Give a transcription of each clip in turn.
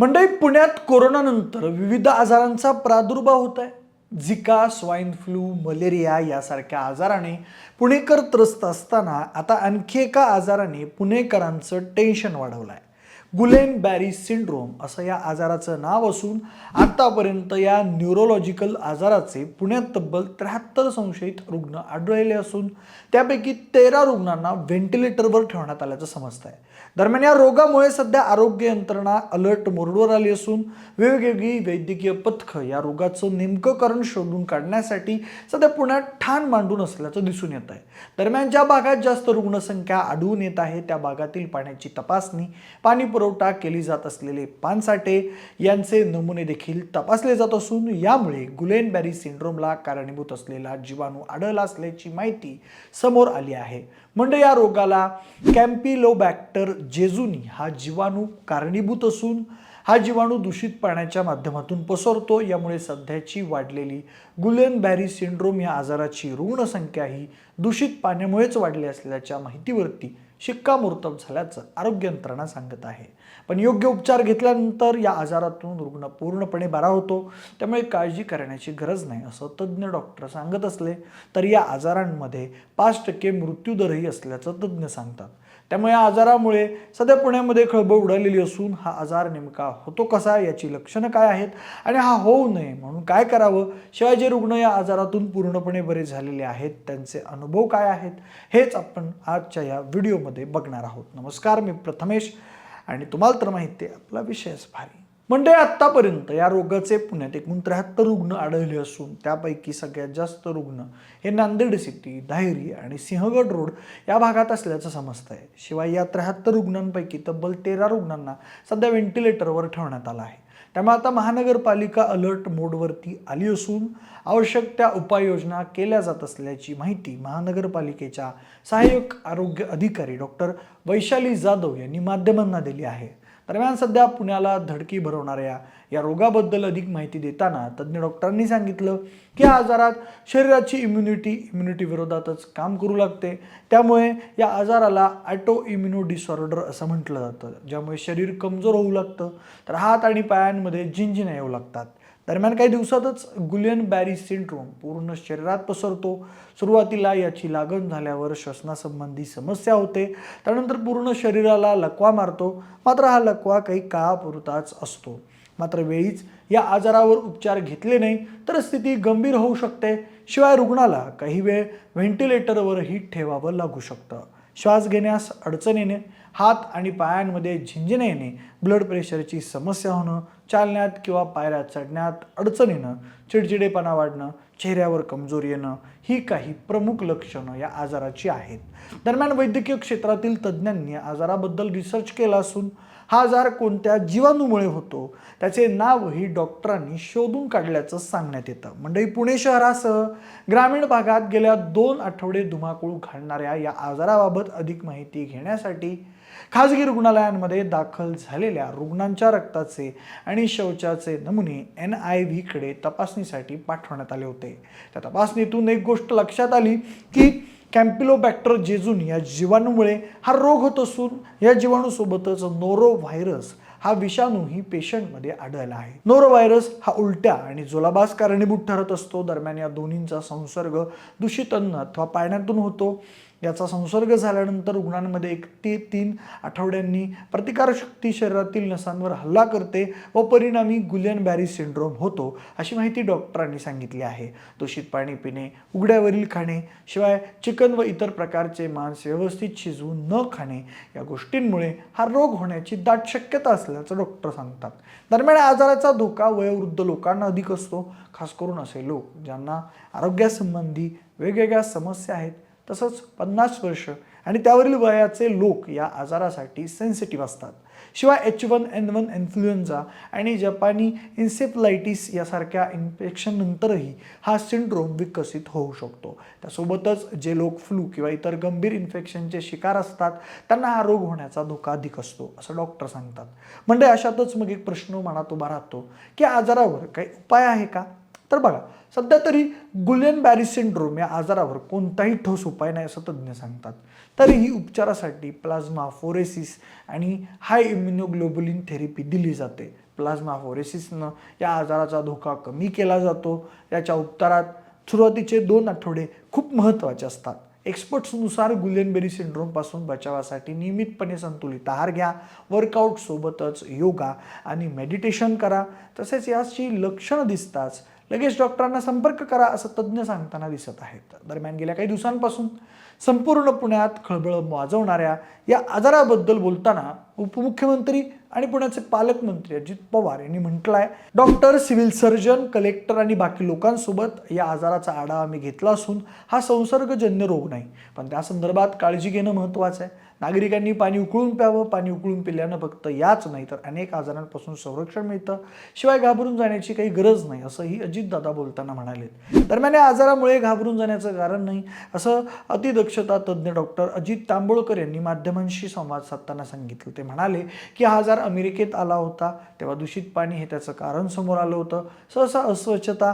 मंडळी पुण्यात कोरोनानंतर विविध आजारांचा प्रादुर्भाव होत आहे झिका स्वाईन फ्लू मलेरिया यासारख्या आजाराने पुणेकर त्रस्त असताना आता आणखी एका आजाराने पुणेकरांचं टेन्शन वाढवलं आहे गुलेन बॅरी सिंड्रोम असं या आजाराचं नाव असून आतापर्यंत या न्यूरोलॉजिकल आजाराचे पुण्यात तब्बल त्र्याहत्तर संशयित रुग्ण आढळलेले असून त्यापैकी तेरा रुग्णांना व्हेंटिलेटरवर ठेवण्यात आल्याचं समजत आहे दरम्यान या रोगामुळे सध्या आरोग्य यंत्रणा अलर्ट मोडवर आली असून वेगवेगळी वैद्यकीय पथकं या रोगाचं नेमकं कारण शोधून काढण्यासाठी सध्या पुण्यात ठाण मांडून असल्याचं दिसून येत आहे दरम्यान ज्या भागात जास्त रुग्णसंख्या आढळून येत आहे त्या भागातील पाण्याची तपासणी पाणी पुरवठा केली जात असलेले पानसाठे यांचे नमुने देखील तपासले जात असून यामुळे गुलेनबॅरी सिंड्रोमला कारणीभूत असलेला जीवाणू आढळला असल्याची माहिती समोर आली आहे. म्हणजे या रोगाला कॅम्पिलोबॅक्टर जेजुनी हा जीवाणू कारणीभूत असून हा जीवाणू दूषित पाण्याच्या माध्यमातून पसरतो. यामुळे सध्याची वाढलेली गुलेन बॅरी सिंड्रोम या आजाराची रुग्णसंख्या ही दूषित पाण्यामुळेच वाढली असल्याच्या माहितीवरती शिक्कामोर्तब झाल्याचं आरोग्य यंत्रणा सांगत आहे. पण योग्य उपचार घेतल्यानंतर या आजारातून रुग्ण पूर्णपणे बरा होतो. त्यामुळे काळजी करण्याची गरज नाही असं तज्ज्ञ डॉक्टर सांगत असले तर या आजारांमध्ये पाच टक्के मृत्यूदरही असल्याचं तज्ज्ञ सांगतात. त्यामुळे या आजारामुळे सध्या पुण्यामध्ये खळबळ उडालेली असून हा आजार नेमका होतो कसा याची लक्षणं काय आहेत आणि हा होऊ नये म्हणून काय करावं? शिवाय जे रुग्ण या आजारातून पूर्णपणे बरे झालेले आहेत. त्यांचे अनुभव काय आहेत? हेच आपण आजच्या या व्हिडिओमध्ये बघणार आहोत. नमस्कार मी प्रथमेश आणि तुम्हाला तर माहिती आहे आपला विषयच भारी. म्हणजे आत्तापर्यंत या रोगाचे पुण्यात एकूण त्र्याहत्तर रुग्ण आढळले असून त्यापैकी सगळ्यात जास्त रुग्ण हे नांदेड सिटी धायरी आणि सिंहगड रोड या भागात असल्याचं समजतं आहे शिवाय या त्र्याहत्तर रुग्णांपैकी तब्बल तेरा रुग्णांना सध्या व्हेंटिलेटरवर ठेवण्यात आलं आहे. त्यामुळे आता महानगरपालिका अलर्ट मोडवरती आली असून आवश्यक त्या उपाययोजना केल्या जात असल्याची माहिती महानगरपालिकेच्या सहाय्यक आरोग्य अधिकारी डॉक्टर वैशाली जाधव यांनी माध्यमांना दिली आहे. दरम्यान सध्या पुण्याला धडकी भरवणाऱ्या या रोगाबद्दल अधिक माहिती देताना तज्ज्ञ डॉक्टरांनी सांगितलं की या आजारात शरीराची इम्युनिटी इम्युनिटी विरोधातच काम करू लागते. त्यामुळे या आजाराला ॲटो इम्युनो डिसऑर्डर असं म्हटलं जातं ज्यामुळे शरीर कमजोर होऊ लागतं तर हात आणि पायांमध्ये जिंजिन्या येऊ लागतात. दरम्यान काही दिवसातच गुलियन बॅरी सिंड्रोम पूर्ण शरीरात पसरतो. सुरुवातीला याची लागण झाल्यावर श्वसनासंबंधी समस्या होते. त्यानंतर पूर्ण शरीराला लकवा मारतो. मात्र हा लकवा काही काळापुरताच असतो. मात्र वेळीच या आजारावर उपचार घेतले नाही तर स्थिती गंभीर होऊ शकते. शिवाय रुग्णाला काही वेळ व्हेंटिलेटरवरही ठेवावं लागू शकतं. श्वास घेण्यास अडचण येणे हात आणि पायांमध्ये झिंजणे येणे ब्लड प्रेशरची समस्या होणं चालण्यात किंवा पायऱ्या चढण्यात अडचण येणं चिडचिडेपणा वाढणं चेहऱ्यावर कमजोरी येणं ही काही प्रमुख लक्षणं या आजाराची आहेत. दरम्यान वैद्यकीय क्षेत्रातील तज्ज्ञांनी आजाराबद्दल रिसर्च केला असून हा आजार कोणत्या जीवाणूमुळे होतो त्याचे नावही डॉक्टरांनी शोधून काढल्याचं सांगण्यात येतं. मंडळी पुणे शहरासह ग्रामीण भागात गेल्या दोन आठवडे धुमाकूळ घालणाऱ्या या आजाराबाबत अधिक माहिती घेण्यासाठी खाजगी रुग्णालयांमध्ये दाखल झालेल्या रुग्णांच्या रक्ताचे आणि शौचाचे नमुने एन आय व्हीकडे तपासणीसाठी पाठवण्यात आले होते. त्या तपासणीतून एक गोष्ट लक्षात आली की कॅम्पिलोबॅक्टर जेजून या जीवाणूमुळे हा रोग होत असून या जीवाणूसोबतच नोरो व्हायरस हा विषाणूही पेशंटमध्ये आढळला आहे. नोरो व्हायरस हा उलट्या आणि जुलाबास कारणीभूत ठरत असतो. दरम्यान या दोन्हींचा संसर्ग दूषित अन्न अथवा पाण्यातून होतो. याचा संसर्ग झाल्यानंतर रुग्णांमध्ये एक ते तीन आठवड्यांनी प्रतिकारशक्ती शरीरातील नसांवर हल्ला करते व परिणामी गुलियन बॅरी सिंड्रोम होतो अशी माहिती डॉक्टरांनी सांगितली आहे. दूषित पाणी पिणे उघड्यावरील खाणे शिवाय चिकन व इतर प्रकारचे मांस व्यवस्थित शिजवून न खाणे या गोष्टींमुळे हा रोग होण्याची दाट शक्यता असल्याचं डॉक्टर सांगतात. दरम्यान आजाराचा धोका वयोवृद्ध लोकांना अधिक असतो खास करून असे लोक ज्यांना आरोग्यासंबंधी वेगवेगळ्या समस्या आहेत तसंच पन्नास वर्ष आणि त्यावरील वयाचे लोक या आजारासाठी सेन्सिटिव्ह असतात. शिवाय H one N one influenza आणि जपानी इन्सेफ्लायटिस यासारख्या इन्फेक्शननंतरही हा सिंड्रोम विकसित होऊ शकतो. त्यासोबतच जे लोक फ्लू किंवा इतर गंभीर इन्फेक्शनचे शिकार असतात त्यांना हा रोग होण्याचा धोका अधिक असतो असं डॉक्टर सांगतात. म्हणजे अशातच मग एक प्रश्न मनात उभा राहतो की आजारावर काही उपाय आहे का? तर बघा सध्या तरी गुलियन बॅरी सिंड्रोम या आजारावर कोणताही ठोस उपाय नाही असं तज्ज्ञ सांगतात. तरीही उपचारासाठी प्लाझ्मा फोरेसिस आणि हाय इम्युनोग्लोबुलिन थेरपी दिली जाते. प्लाझ्मा फोरेसिसनं या आजाराचा धोका कमी केला जातो. याच्या उपचारात सुरुवातीचे दोन आठवडे खूप महत्त्वाचे असतात. एक्सपर्ट्सनुसार गुलेनबेरी सिंड्रोमपासून बचावासाठी नियमितपणे संतुलित आहार घ्या वर्कआउटसोबतच योगा आणि मेडिटेशन करा. तसेच याची लक्षणं दिसताच लगेच डॉक्टरांना संपर्क करा असं तज्ज्ञ सांगताना दिसत आहेत. दरम्यान गेल्या काही दिवसांपासून संपूर्ण पुण्यात खळबळ वाजवणाऱ्या या आजाराबद्दल बोलताना उपमुख्यमंत्री आणि पुण्याचे पालकमंत्री अजित पवार यांनी म्हटलं आहे डॉक्टर सिव्हिल सर्जन कलेक्टर आणि बाकी लोकांसोबत या आजाराचा आढावा आम्ही घेतला असून हा संसर्गजन्य रोग नाही. पण त्या संदर्भात काळजी घेणं महत्त्वाचं आहे. नागरिकांनी पाणी उकळून प्यावं पाणी उकळून पिल्यानं फक्त याच नाही तर अनेक आजारांपासून संरक्षण मिळतं. शिवाय घाबरून जाण्याची काही गरज नाही असंही अजितदादा बोलताना म्हणाले. दरम्यान या आजारामुळे घाबरून जाण्याचं कारण नाही असं अतिदक्षता तज्ज्ञ डॉक्टर अजित तांबोळकर यांनी माध्यमांशी संवाद साधताना सांगितलं. ते म्हणाले की हा आजार अमेरिकेत आला होता तेव्हा दूषित पाणी हे त्याचं कारण समोर आलं होतं. सहसा अस्वच्छता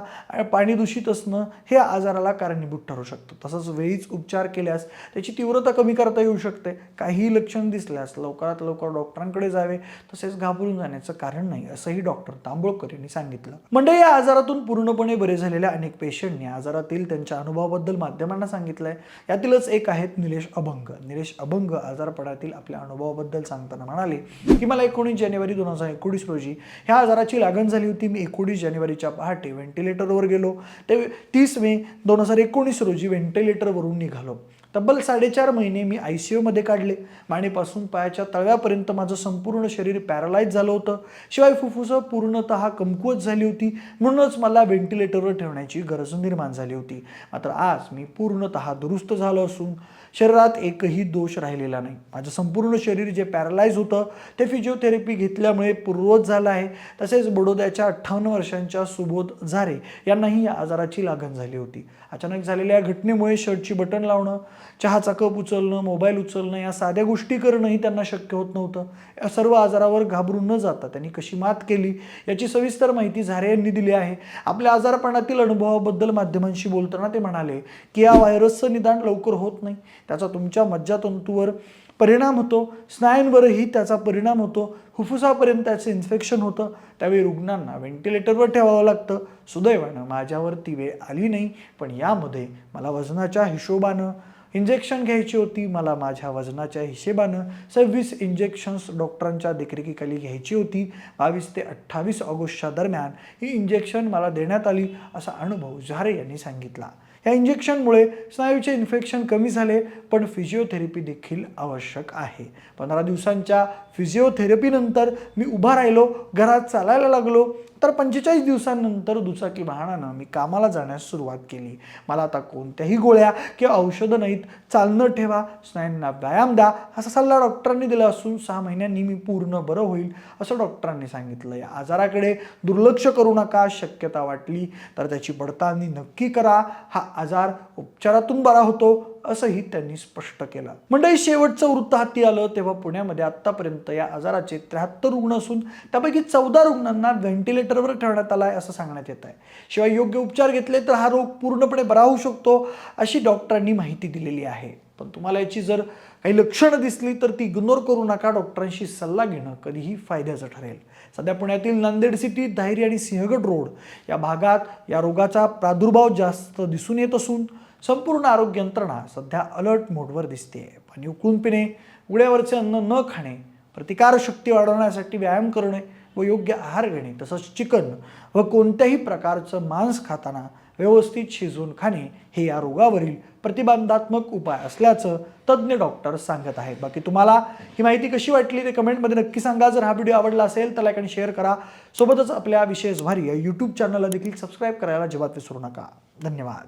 पाणी दूषित असणं हे आजाराला कारणीभूत ठरू शकतं. तसंच वेळीच उपचार केल्यास त्याची तीव्रता कमी करता येऊ शकते. काही लक्षण दिसल्यास लवकरात लवकर डॉक्टरांकडे जावे तसेच घाबरून जाण्याचं कारण नाही असंही डॉक्टर तांबोळकर यांनी सांगितलं. म्हणजे या आजारातून पूर्णपणे बरे झालेल्या अनेक पेशंटने आजारातील त्यांच्या अनुभवाबद्दल माध्यमांना सांगितलंय. यातीलच एक आहेत निलेश अभंग. निलेश अभंग आजारपणातील आपल्या अनुभवाबद्दल सांगताना म्हणाले की मला एकोणीस जानेवारी दोन हजार एकोणीस रोजी ह्या आजाराची लागण झाली होती. मी एकोणीस जानेवारीच्या पहाटे व्हेंटिलेटरवर गेलो. ते तीस मे दोन हजार एकोणीस रोजी व्हेंटिलेटरवरून निघालो. तब्बल साडेचार महिने मी आय सी यूमध्ये काढले. मानेपासून पायाच्या तळव्यापर्यंत माझं संपूर्ण शरीर पॅरालाइज झालं होतं. शिवाय फुफ्फुसं पूर्णतः कमकुवत झाली होती. म्हणूनच मला व्हेंटिलेटरवर ठेवण्याची गरज निर्माण झाली होती. मात्र आज मी पूर्णतः दुरुस्त झालो असून शरीरात एकही दोष राहिलेला नाही. माझं संपूर्ण शरीर जे पॅरलाइज होतं ते फिजिओथेरपी घेतल्यामुळे पूर्ववत झालं आहे. तसेच बडोद्याच्या अठ्ठावन्न वर्षांच्या सुबोध झारे यांनाही या आजाराची लागण झाली होती. अचानक झालेल्या या घटनेमुळे शर्टची बटन लावणं चहाचा कप उचलणं मोबाईल उचलणं या साध्या गोष्टी करणंही त्यांना शक्य होत नव्हतं. या सर्व आजारावर घाबरून न जाता त्यांनी कशी मात केली याची सविस्तर माहिती झारे यांनी दिली आहे. आपल्या आजारपणातील अनुभवाबद्दल माध्यमांशी बोलताना ते म्हणाले की या व्हायरसचं निदान लवकर होत नाही. त्याचा तुमच्या मज्जातंतूवर परिणाम होतो. स्नायूंवरही त्याचा परिणाम होतो. फुफ्फुसापर्यंत त्याचं इन्फेक्शन होतं. त्यावेळी रुग्णांना व्हेंटिलेटरवर ठेवावं लागतं. सुदैवानं माझ्यावर ती वेळ आली नाही पण यामध्ये मला वजनाच्या हिशोबानं इंजेक्शन घ्यायची होती. मला माझ्या वजनाच्या हिशेबानं सव्वीस इंजेक्शन्स डॉक्टरांच्या देखरेखीखाली घ्यायची होती. बावीस ते अठ्ठावीस ऑगस्टच्या दरम्यान ही इंजेक्शन मला देण्यात आली असा अनुभव झारे यांनी सांगितला. या इंजेक्शनमुळे स्नायूचे इन्फेक्शन कमी झाले पण फिजिओथेरपी देखील आवश्यक आहे. पंधरा दिवसांच्या फिजिओथेरपीनंतर मी उभा राहिलो घरात चालायला लागलो तर पंचेचाळीस दिवसांनंतर दुचाकी वाहनानं मी कामाला जाण्यास सुरुवात केली. मला आता कोणत्याही गोळ्या किंवा औषधं नाहीत. चालणं ठेवा स्नायूंना व्यायाम द्या असा सल्ला डॉक्टरांनी दिला असून सहा महिन्यांनी मी पूर्ण बरं होईल असं डॉक्टरांनी सांगितलं. या आजाराकडे दुर्लक्ष करू नका शक्यता वाटली तर त्याची पडताळणी नक्की करा. हा आजार उपचारातून बरा होतो. असंही त्यांनी स्पष्ट केलं. मंडळी शेवटचं वृत्त हाती आलं तेव्हा पुण्यामध्ये आतापर्यंत या आजाराचे त्र्याहत्तर रुग्ण असून त्यापैकी चौदा रुग्णांना व्हेंटिलेटरवर ठेवण्यात आला आहे असं सांगण्यात येत आहे शिवाय योग्य उपचार घेतले तर हा रोग पूर्णपणे बरा होऊ शकतो अशी डॉक्टरांनी माहिती दिलेली आहे. पण तुम्हाला याची जर काही लक्षणं दिसली तर ती इग्नोर करू नका. डॉक्टरांशी सल्ला घेणं कधीही फायद्याचं ठरेल. सध्या पुण्यातील नांदेड सिटी धायरी आणि सिंहगड रोड या भागात या रोगाचा प्रादुर्भाव जास्त दिसून येत असून संपूर्ण आरोग्य यंत्रणा सध्या अलर्ट मोडवर दिसते पाणी उकळून पिणे उड्यावरचे अन्न न खाणे प्रतिकारशक्ती वाढवण्यासाठी व्यायाम करणे व योग्य आहार घेणे तसंच चिकन व कोणत्याही प्रकारचं मांस खाताना व्यवस्थित शिजवून खाणे हे या रोगावरील प्रतिबंधात्मक उपाय असल्याचं तज्ज्ञ डॉक्टर सांगत आहेत. बाकी तुम्हाला ही माहिती कशी वाटली ते कमेंटमध्ये नक्की सांगा. जर हा व्हिडिओ आवडला असेल तर लाईक आणि शेअर करा. सोबतच आपल्या विशेष भारी या यूट्यूब चॅनलला देखील सबस्क्राईब करायला अजिबात विसरू नका. धन्यवाद.